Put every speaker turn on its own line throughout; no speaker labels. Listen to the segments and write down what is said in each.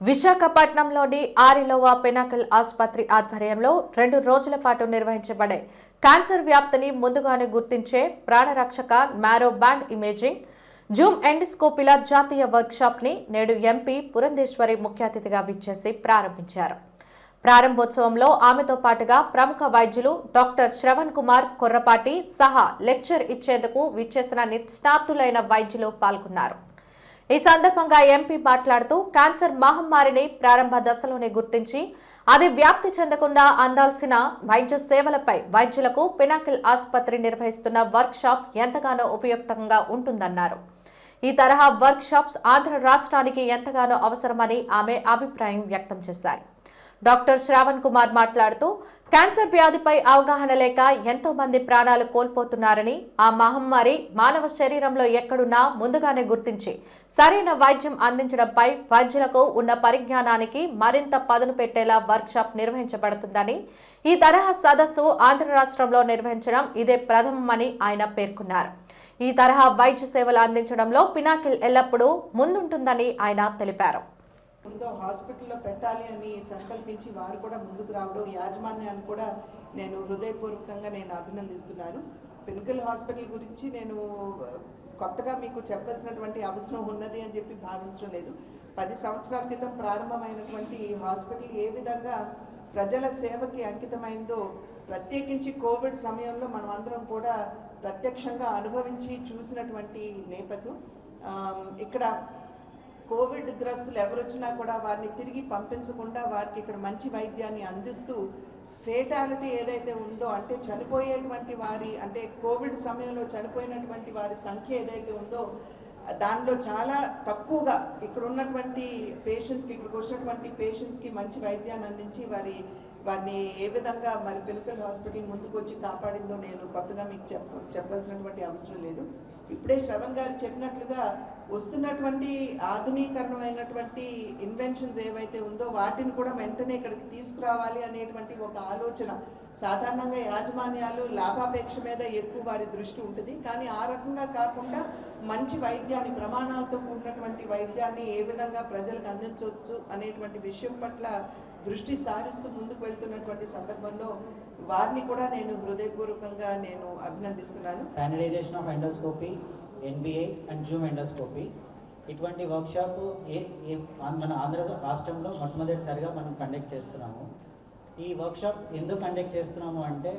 విశాఖపట్నంలోని ఆరిలోవా పెనాకల్ ఆసుపత్రి ఆధ్వర్యంలో రెండు రోజుల పాటు నిర్వహించబడే క్యాన్సర్ వ్యాప్తిని ముందుగానే గుర్తించే ప్రాణరక్షక మ్యారో బ్యాండ్ ఇమేజింగ్ జూమ్ ఎండిస్కోపిల జాతీయ వర్క్షాప్ని నేడు ఎంపీ పురంధేశ్వరి ముఖ్య అతిథిగా విచ్చేసి ప్రారంభించారు. ప్రారంభోత్సవంలో ఆమెతో పాటుగా ప్రముఖ వైద్యులు డాక్టర్ శ్రవణ్ కుమార్ కొర్రపాటి సహా లెక్చర్ ఇచ్చేందుకు విచ్చేసిన నిష్ణాతులైన వైద్యులు పాల్గొన్నారు. ఈ సందర్భంగా ఎంపీ మాట్లాడుతూ క్యాన్సర్ మహమ్మారిని ప్రారంభ దశలోనే గుర్తించి అది వ్యాప్తి చెందకుండా అందాల్సిన వైద్య సేవలపై వైద్యులకు పినాకిల్ ఆసుపత్రి నిర్వహిస్తున్న వర్క్ షాప్ ఎంతగానో ఉపయుక్తంగా ఉంటుందన్నారు. ఈ తరహా వర్క్ షాప్స్ ఆంధ్ర రాష్ట్రానికి ఎంతగానో అవసరమని ఆమె అభిప్రాయం వ్యక్తం చేశారు. డాక్టర్ శ్రావణ్ కుమార్ మాట్లాడుతూ క్యాన్సర్ వ్యాధిపై అవగాహన లేక ఎంతో మంది ప్రాణాలు కోల్పోతున్నారని ఆ మహమ్మారి మానవ శరీరంలో ఎక్కడున్నా ముందుగానే గుర్తించి సరైన వైద్యం అందించడంపై వైద్యులకు ఉన్న పరిజ్ఞానానికి మరింత పదును పెట్టేలా వర్క్షాప్ నిర్వహించబడుతుందని ఈ తరహా సదస్సు ఆంధ్ర రాష్ట్రంలో నిర్వహించడం ఇదే ప్రథమమని ఆయన పేర్కొన్నారు. ఈ తరహా వైద్య సేవలు అందించడంలో పినాకిల్ ఎల్లప్పుడూ ముందుంటుందని ఆయన తెలిపారు.
ఉందో హాస్పిటల్లో పెట్టాలి అని సంకల్పించి వారు కూడా ముందుకు రావడం యాజమాన్యాన్ని కూడా నేను హృదయపూర్వకంగా నేను అభినందిస్తున్నాను. పినకల్ హాస్పిటల్ గురించి నేను కొత్తగా మీకు చెప్పాల్సినటువంటి అవసరం ఉన్నది అని చెప్పి భావించడం లేదు. పది సంవత్సరాల క్రితం ప్రారంభమైనటువంటి ఈ హాస్పిటల్ ఏ విధంగా ప్రజల సేవకి అంకితమైందో ప్రత్యేకించి కోవిడ్ సమయంలో మనం అందరం కూడా ప్రత్యక్షంగా అనుభవించి చూసినటువంటి నేపథ్యం. ఇక్కడ కోవిడ్ గ్రస్తులు ఎవరు వచ్చినా కూడా వారిని తిరిగి పంపించకుండా వారికి ఇక్కడ మంచి వైద్యాన్ని అందిస్తూ ఫేటాలిటీ ఏదైతే ఉందో అంటే చనిపోయేటువంటి వారి అంటే కోవిడ్ సమయంలో చనిపోయినటువంటి వారి సంఖ్య ఏదైతే ఉందో దానిలో చాలా తక్కువగా ఇక్కడ ఉన్నటువంటి పేషెంట్స్కి ఇక్కడికి వచ్చినటువంటి పేషెంట్స్కి మంచి వైద్యాన్ని అందించి వారి వారిని ఏ విధంగా మరి పినకల్ హాస్పిటల్ ముందుకు వచ్చి కాపాడిందో నేను కొత్తగా మీకు చెప్ప చెప్పాల్సినటువంటి అవసరం లేదు. ఇప్పుడే శ్రవణ్ గారు చెప్పినట్లుగా వస్తున్నటువంటి ఆధునీకరణమైనటువంటి ఇన్వెన్షన్స్ ఏవైతే ఉందో వాటిని కూడా వెంటనే ఇక్కడికి తీసుకురావాలి అనేటువంటి ఒక ఆలోచన సాధారణంగా యాజమాన్యాలు లాభాపేక్ష మీద ఎక్కువ వారి దృష్టి ఉంటుంది. కానీ ఆ రకంగా కాకుండా మంచి వైద్యాన్ని ప్రమాణాలతో కూడినటువంటి వైద్యాన్ని ఏ విధంగా ప్రజలకు అందించవచ్చు అనేటువంటి విషయం పట్ల దృష్టి సారిస్తూ ముందుకు వెళ్తున్నటువంటి సందర్భంలో వారిని కూడా నేను హృదయపూర్వకంగా నేను అభినందిస్తున్నాను.
Standardization of endoscopy NBI and zoom endoscopy ఇటువంటి వర్క్షాప్ ఏ ఏ మన ఆంధ్ర రాష్ట్రంలో మొట్టమొదటిసారిగా మనం కండక్ట్ చేస్తున్నాము. ఈ వర్క్షాప్ ఎందుకు కండక్ట్ చేస్తున్నాము అంటే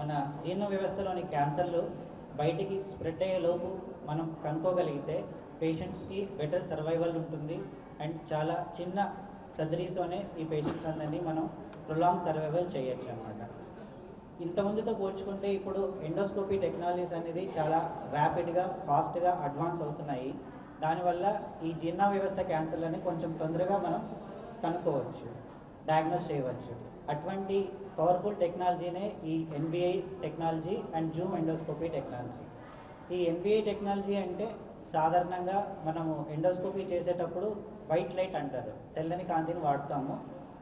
మన జీర్ణ వ్యవస్థలోని క్యాన్సర్లు బయటికి స్ప్రెడ్ అయ్యే లోపు మనం కనుక్కోగలిగితే పేషెంట్స్కి బెటర్ సర్వైవల్ ఉంటుంది. అండ్ చాలా చిన్న సర్జరీతోనే ఈ పేషెంట్స్ అందరినీ మనం ప్రొలాంగ్ సర్వైవల్ చేయొచ్చు అనమాట ఇంతకుముందుతో పోల్చుకుంటే ఇప్పుడు ఎండోస్కోపీ టెక్నాలజీస్ అనేది చాలా ర్యాపిడ్గా ఫాస్ట్గా అడ్వాన్స్ అవుతున్నాయి. దానివల్ల ఈ జీర్ణ వ్యవస్థ క్యాన్సర్లని కొంచెం తొందరగా మనం కనుక్కోవచ్చు డయాగ్నోస్ చేయవచ్చు. అటువంటి పవర్ఫుల్ టెక్నాలజీనే ఈ NBI technology and zoom endoscopy technology ఈ ఎన్బిఐ టెక్నాలజీ అంటే సాధారణంగా మనము ఎండోస్కోపీ చేసేటప్పుడు వైట్ లైట్ అంటారు. తెల్లని కాంతిని వాడతాము.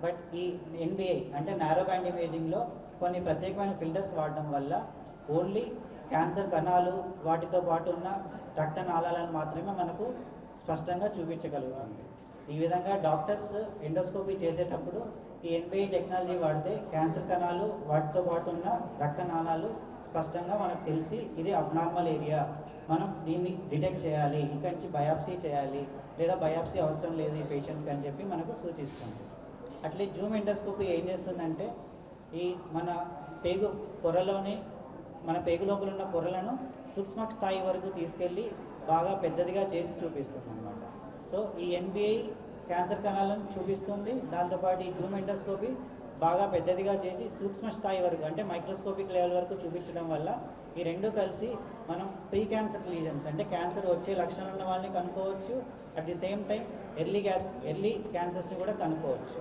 బట్ ఈ ఎన్బిఐ అంటే నారో బ్యాండ్ ఇమేజింగ్లో కొన్ని ప్రత్యేకమైన ఫిల్టర్స్ వాడడం వల్ల ఓన్లీ క్యాన్సర్ కణాలు వాటితో పాటు ఉన్న రక్త నాళాలను మాత్రమే మనకు స్పష్టంగా చూపించగలుగుతుంది. ఈ విధంగా డాక్టర్స్ ఎండోస్కోపీ చేసేటప్పుడు ఈ ఎన్బిఐ టెక్నాలజీ వాడితే క్యాన్సర్ కణాలు వాటితో పాటు ఉన్న రక్త నాళాలు స్పష్టంగా మనకు తెలిసి ఇది అబ్నార్మల్ ఏరియా మనం దీన్ని డిటెక్ట్ చేయాలి ఇక్కడి నుంచి బయాప్సీ చేయాలి లేదా బయాప్సీ అవసరం లేదు ఈ పేషెంట్కి అని చెప్పి మనకు సూచిస్తుంది. అట్లే జూమ్ ఎండోస్కోపీ ఏం చేస్తుందంటే ఈ మన పేగు పొరలోని మన పేగు లోపల ఉన్న పొరలను సూక్ష్మ స్థాయి వరకు తీసుకెళ్ళి బాగా పెద్దదిగా చేసి చూపిస్తుంది అనమాట సో ఈ ఎన్బిఐ క్యాన్సర్ కణాలను చూపిస్తుంది. దాంతోపాటు ఈ జూమ్ ఎండోస్కోపీ బాగా పెద్దదిగా చేసి సూక్ష్మ స్థాయి వరకు అంటే మైక్రోస్కోపిక్ లెవెల్ వరకు చూపించడం వల్ల ఈ రెండు కలిసి మనం ప్రీ క్యాన్సర్ లీజన్స్ అంటే క్యాన్సర్ వచ్చే లక్షణాలు ఉన్న వాళ్ళని కనుక్కోవచ్చు. At the same time early gas early క్యాన్సర్స్ని కూడా కనుక్కోవచ్చు.